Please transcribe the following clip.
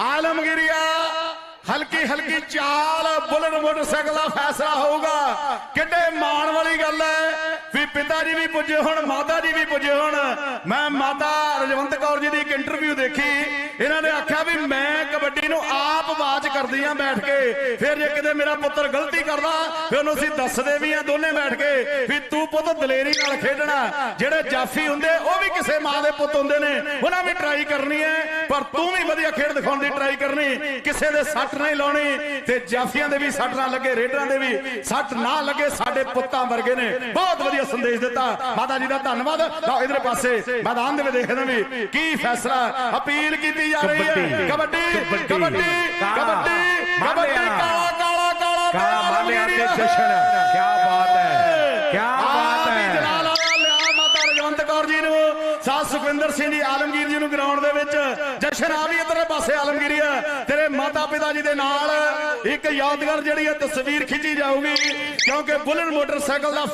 ਆਲਮਗੀਰੀਆ ਹਲਕੀ ਹਲਕੀ ਚਾਲ, ਬੁਲਟ ਮੋਟਰਸਾਈਕਲ ਦਾ ਫੈਸਲਾ ਹੋਊਗਾ। ਕਿੱਡੇ ਮਾਣ ਵਾਲੀ ਗੱਲ ਹੈ ਵੀ ਪਿਤਾ ਜੀ ਵੀ ਪੁੱਜੇ ਹੁਣ, ਮਾਤਾ ਜੀ ਵੀ ਪੁੱਜੇ ਹੁਣ। ਮੈਂ ਮਾਤਾ ਰਜਵੰਤ ਕੌਰ ਜੀ ਦੀ ਇੱਕ ਇੰਟਰਵਿਊ ਦੇਖੀ। ਇਹਨਾਂ ਨੇ ਆਖਿਆ ਵੀ ਮੈਂ ਕਬੱਡੀ ਨੂੰ ਆਪ ਬਾਜ ਕਰਦੀ ਆ ਬੈਠ ਕੇ। ਫਿਰ ਜੇ ਕਿਤੇ ਮੇਰਾ ਪੁੱਤਰ ਗਲਤੀ ਕਰਦਾ ਫਿਰ ਉਹਨੂੰ ਅਸੀਂ ਦੱਸਦੇ ਵੀ ਆ ਦੋਨੇ ਬੈਠ ਕੇ ਵੀ ਤੂੰ ਪੁੱਤ ਦਲੇਰੀ ਨਾਲ ਖੇਡਣਾ। ਜਿਹੜੇ ਜਾਫੀ ਹੁੰਦੇ ਉਹ ਵੀ ਕਿਸੇ ਮਾਂ ਦੇ ਪੁੱਤ ਹੁੰਦੇ ਨੇ। ਉਹਨਾਂ ਵੀ ਟਰਾਈ ਕਰਨੀ ਹੈ ਪਰ ਤੂੰ ਵੀ ਵਧੀਆ ਖੇਡ ਦਿਖਾਉਣ ਦੀ ਟਰਾਈ ਕਰਨੀ। ਕਿਸੇ ਦੇ ਸੱਟ ਨਹੀਂ ਲਾਉਣੀ ਤੇ ਜਾਫੀਆਂ ਦੇ ਵੀ ਸੱਟ ਨਾ ਲੱਗੇ ਰੇਡਰਾਂ ਦੇ ਵੀ ਸੱਟ ਨਾ ਲੱਗੇ ਸਾਡੇ ਪੁੱਤਾਂ ਵਰਗੇ ਨੇ। ਬਹੁਤ ਵਧੀਆ ਸੰਦੇਸ਼ ਦਿੱਤਾ। ਮਾਤਾ ਜੀ ਦਾ ਧੰਨਵਾਦ। ਲਓ ਇਧਰ ਪਾਸੇ ਮੈਦਾਨ ਦੇ ਵਿੱਚ ਦੇਖਦੇ ਵੀ ਕੀ ਫੈਸਲਾ ਅਪੀਲ ਕੀਤੀ ਜਾ ਰਹੀ ਹੈ। ਕਬੱਡੀ। ਕਬੱਡੀ, ਕਬੱਡੀ ਕਬੱਡੀ। ਕਾਲਾ ਕਾਲਾ ਕਾਲਾ ਕਾਲਾ ਮਾਲਿਆ ਤੇ। ਜਸ਼ਨ। ਕੀ ਬਾਤ ਹੈ। ਕੀ ਬਾਤ ਹੈ। ਜਲਾਲ ਵਾਲਾ ਲਿਆ ਮਾਤਾ ਰਜਵੰਤ ਕੌਰ ਜੀ ਨੂੰ। ਸਾਧ ਸੁਖਵਿੰਦਰ ਸਿੰਘ ਜੀ ਆਲਮਗੀਰ ਜੀ ਨੂੰ ਗਰਾਊਂਡ ਦੇ ਵਿੱਚ। ਜਸ਼ਨ ਆ ਵੀ ਇਧਰਲੇ ਪਾਸੇ ਆਲਮਗੀਰੀ ਤੇਰੇ ਮਾਤਾ ਪਿਤਾ ਜੀ ਦੇ ਨਾਲ ਇੱਕ ਯਾਦਗਾਰ ਜਿਹੜੀ ਹੈ ਤਸਵੀਰ ਖਿੱਚੀ ਜਾਊਗੀ। ਕਿਉਂਕਿ ਬੁਲਟ ਮੋਟਰਸਾਈਕਲ ਦਾ